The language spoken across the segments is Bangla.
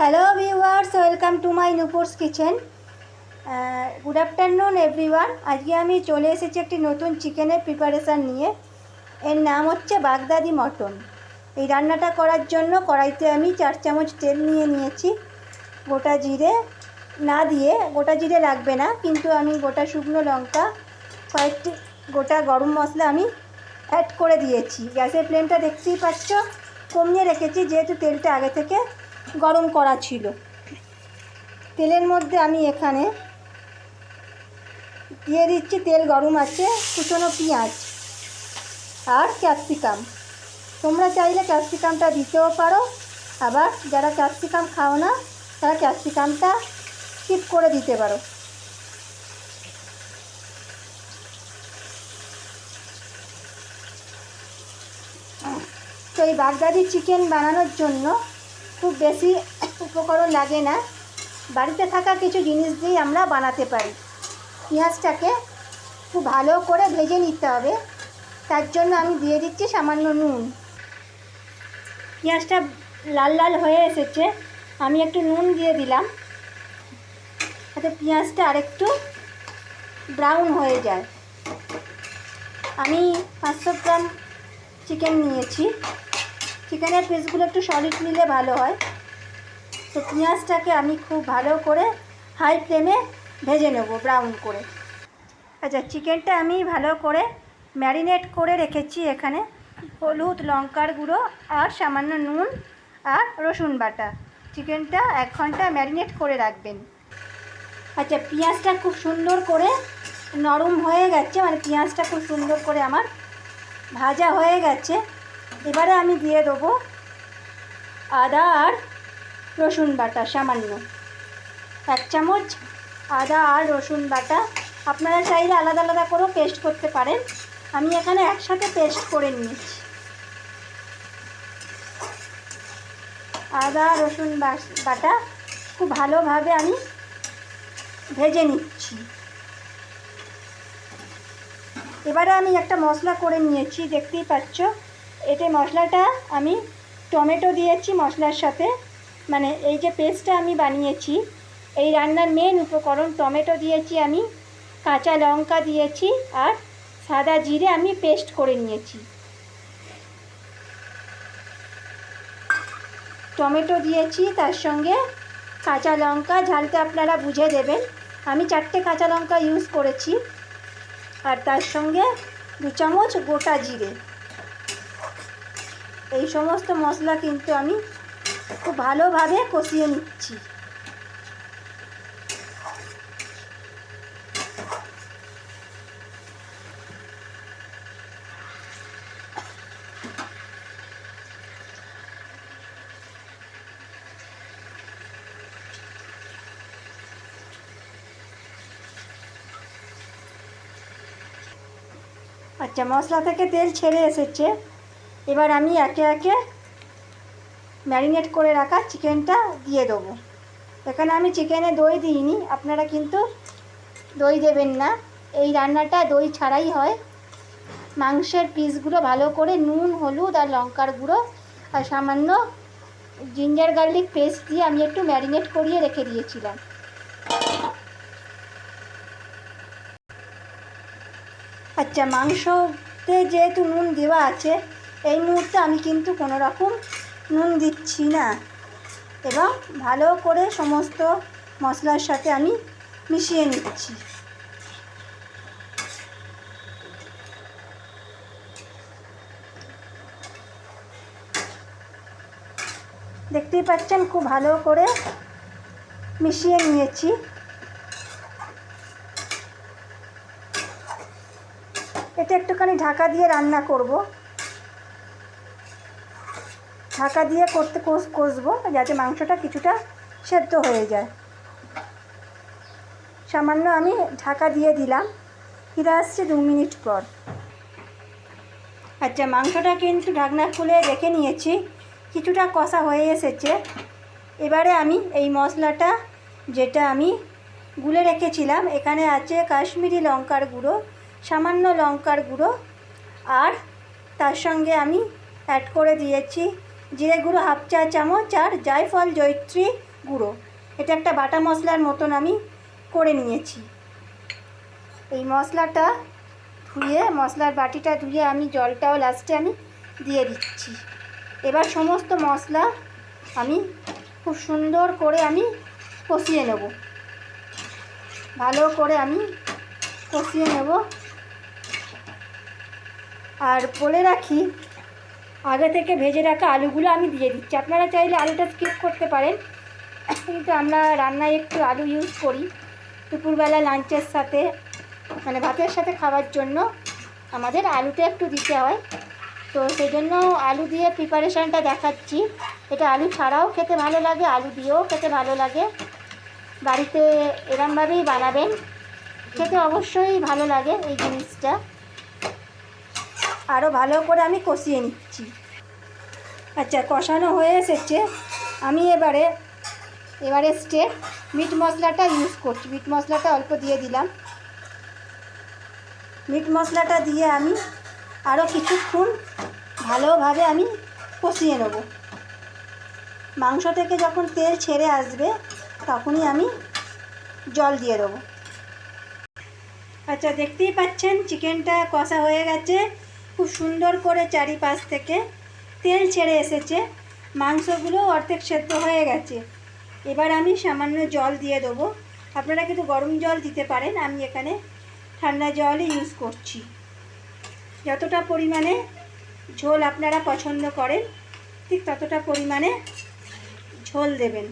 Hello viewers welcome to my Nupur's kitchen good afternoon everyone আজকে আমি চলে এসেছি একটি নতুন চিকেনের প্রিপারেশান নিয়ে। এর নাম হচ্ছে বাগদাদি মটন। এই রান্নাটা করার জন্য কড়াইতে আমি চার চামচ তেল নিয়ে নিয়েছি। গোটা জিরে না দিয়ে, গোটা জিরে লাগবে না, কিন্তু আমি গোটা শুকনো লঙ্কা, কয়েকটি গোটা গরম মশলা আমি অ্যাড করে দিয়েছি। গ্যাসের ফ্লেমটা দেখতেই পাচ্ছ, কমিয়ে রেখেছি, যেহেতু তেলটা আগে থেকে গরম করা ছিল। তেলের মধ্যে আমি এখানে দিয়ে দিচ্ছি তেল গরম আছে, কুচনো পেঁয়াজ আর ক্যাপসিকাম। তোমরা চাইলে ক্যাপসিকামটা দিতেও পারো, আবার যারা ক্যাপসিকাম খাও না, তারা ক্যাপসিকামটা স্কিপ করে দিতে পারো। তো এই বাগদাদি চিকেন বানানোর জন্য খুব বেশি উপকরণ লাগে না। বাড়িতে থাকা কিছু জিনিস দিয়েই আমরা বানাতে পারি। পেঁয়াজটাকে খুব ভালো করে ভেজে নিতে হবে। তার জন্য আমি দিয়ে দিচ্ছি সামান্য নুন। পেঁয়াজটা লাল লাল হয়ে এসেছে। আমি একটু নুন দিয়ে দিলাম। যাতে পেঁয়াজটা আরেকটু ব্রাউন হয়ে যায়। আমি পাঁচশো গ্রাম চিকেন নিয়েছি। চিকেনের পিসগুলো একটু সলিড নিলে ভালো হয়। তো পেঁয়াজটাকে আমি খুব ভালো করে হাই ফ্লেমে ভেজে নেব ব্রাউন করে। আচ্ছা চিকেনটা আমি ভালো করে ম্যারিনেট করে রেখেছি এখানে। হলুদ, লঙ্কার গুঁড়ো আর সামান্য নুন আর রসুন বাটা। চিকেনটা এক ঘণ্টা ম্যারিনেট করে রাখবেন। আচ্ছা পেঁয়াজটা খুব সুন্দর করে নরম হয়ে গেছে। মানে পেঁয়াজটা খুব সুন্দর করে আমার ভাজা হয়ে গেছে। এবারে আমি দিয়ে দেবো আদা আর রসুন বাটা, সামান্য। এক চামচ আদা আর রসুন বাটা। আপনারা চাইলে আলাদা আলাদা করেও পেস্ট করতে পারেন। আমি এখানে একসাথে পেস্ট করে নিয়েছি। আদা, রসুন বাটা খুব ভালোভাবে আমি ভেজে নিচ্ছি। এবারে আমি একটা মশলা করে নিয়েছি, দেখতেই পাচ্ছ। এতে মশলাটা আমি টমেটো দিয়েছি মশলার সাথে। মানে এই যে পেস্টটা আমি বানিয়েছি, এই রান্নার মেন উপকরণ টমেটো দিয়েছি আমি, কাঁচা লঙ্কা দিয়েছি আর সাদা জিরে আমি পেস্ট করে নিয়েছি। টমেটো দিয়েছি, তার সঙ্গে কাঁচা লঙ্কা, ঝালটা আপনারা বুঝে দেবেন। আমি চারটে কাঁচা লঙ্কা ইউজ করেছি। আর তার সঙ্গে দু চামচ গোটা জিরে। এই সমস্ত মশলা কিন্তু আমি খুব ভালোভাবে কষিয়ে নিচ্ছি। আচ্ছা মশলা থেকে তেল ছেড়ে এসেছে। এবার আমি একে একে ম্যারিনেট করে রাখা চিকেনটা দিয়ে দেবো। এখানে আমি চিকেনে দই দিইনি, আপনারা কিন্তু দই দেবেন না। এই রান্নাটা দই ছাড়াই হয়। মাংসের পিসগুলো ভালো করে নুন, হলুদ আর লঙ্কার গুঁড়ো আর সামান্য জিঞ্জার গার্লিক পেস্ট দিয়ে আমি একটু ম্যারিনেট করিয়ে রেখে দিয়েছিলাম। আচ্ছা মাংসতে যেহেতু নুন দেওয়া আছে এই মুহূর্তে আমি কিন্তু কোনো রকম নুন দিচ্ছি না। এবং ভালো করে সমস্ত মশলার সাথে আমি মিশিয়ে নিচ্ছি। দেখতেই পাচ্ছেন, খুব ভালো করে মিশিয়ে নিয়েছি। এটা একটুখানি ঢাকা দিয়ে রান্না করব। ঢাকা দিয়ে করতে কষবো যাতে মাংসটা কিছুটা সেদ্ধ হয়ে যায়। সামান্য আমি ঢাকা দিয়ে দিলাম। ফিরে আসছি দু মিনিট পর। আচ্ছা মাংসটা কিন্তু ঢাকনা খুলে রেখে নিয়েছি। কিছুটা কষা হয়ে এসেছে। এবারে আমি এই মশলাটা যেটা আমি গুলে রেখেছিলাম, এখানে আছে কাশ্মীরি লঙ্কার গুঁড়ো, সামান্য লঙ্কার গুঁড়ো, আর তার সঙ্গে আমি অ্যাড করে দিয়েছি জিরে গুঁড়ো হাফ চা চামচ আর জায়ফল জয়ত্রী গুঁড়ো। এটা একটা বাটা মশলার মতন আমি করে নিয়েছি। এই মশলাটা ধুয়ে, মশলার বাটিটা ধুয়ে আমি জলটাও লাস্টে আমি দিয়ে দিচ্ছি। এবার সমস্ত মশলা আমি খুব সুন্দর করে আমি কষিয়ে নেব। ভালো করে আমি কষিয়ে নেব। আর বলে রাখি আগে থেকে ভেজে রাখা আলুগুলো আমি দিয়ে দিচ্ছি। আপনারা চাইলে আলুটা স্কিপ করতে পারেন। কিন্তু আমরা রান্নায় একটু আলু ইউজ করি। দুপুরবেলা লাঞ্চের সাথে মানে ভাতের সাথে খাওয়ার জন্য আমাদের আলুটা একটু দিতে হয়। তো সেই জন্য আলু দিয়ে প্রিপারেশানটা দেখাচ্ছি। এটা আলু ছাড়াও খেতে ভালো লাগে, আলু দিয়েও খেতে ভালো লাগে। বাড়িতে এরমভাবেই বানাবেন। খেতে অবশ্যই ভালো লাগে এই জিনিসটা। আরও ভালো করে আমি কষিয়ে নিচ্ছি। আচ্ছা কষানো হয়ে এসেছে। আমি এবারে এবারে স্টেপ মিট মশলাটা ইউজ করছি। মিট মশলাটা অল্প দিয়ে দিলাম। মিট মশলাটা দিয়ে আমি আরও কিছুক্ষণ ভালোভাবে আমি কষিয়ে নেব। মাংস থেকে যখন তেল ছেড়ে আসবে, তখনই আমি জল দিয়ে দেবো। আচ্ছা দেখতেই পাচ্ছেন, চিকেনটা কষা হয়ে গেছে। খুব সুন্দর করে চারিপাশ থেকে তেল ছেড়ে এসেছে। মাংসগুলো অর্ধেক সেদ্ধ হয়ে গেছে। এবার আমি সামান্য জল দিয়ে দেবো। আপনারা কিন্তু গরম জল দিতে পারেন। আমি এখানে ঠান্ডা জলই ইউজ করছি। যতটা পরিমাণে ঝোল আপনারা পছন্দ করেন, ঠিক ততটা পরিমাণে ঝোল দেবেন।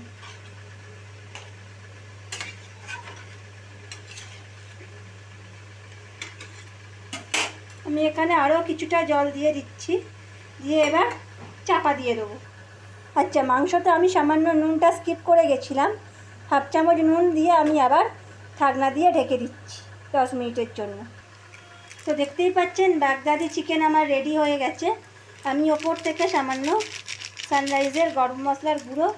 আমি এখানে আরও কিছুটা জল দিয়ে দিচ্ছি। দিয়ে এবার চাপা দিয়ে দেবো। আচ্ছা মাংসতে আমি সামান্য নুনটা স্কিপ করে গেছিলাম। হাফ চামচ নুন দিয়ে আমি আবার ঢাকনা দিয়ে ঢেকে দিচ্ছি দশ মিনিটের জন্য। তো দেখতেই পাচ্ছেন, বাগদাদি চিকেন আমার রেডি হয়ে গেছে। আমি ওপর থেকে সামান্য সানরাইজের গরম মশলার গুঁড়ো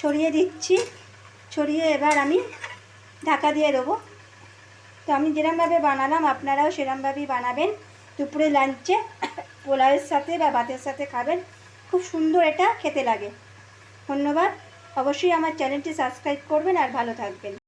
ছড়িয়ে দিচ্ছি। ছড়িয়ে এবার আমি ঢাকা দিয়ে দেবো। তো আমি যেরমভাবে বানালাম, আপনারাও সেরমভাবেই বানাবেন। দুপুরে লাঞ্চে পোলাওয়ের সাথে বা ভাতের সাথে খাবেন। খুব সুন্দর এটা খেতে লাগে। ধন্যবাদ। অবশ্যই আমার চ্যানেলটি সাবস্ক্রাইব করবেন আর ভালো থাকবেন।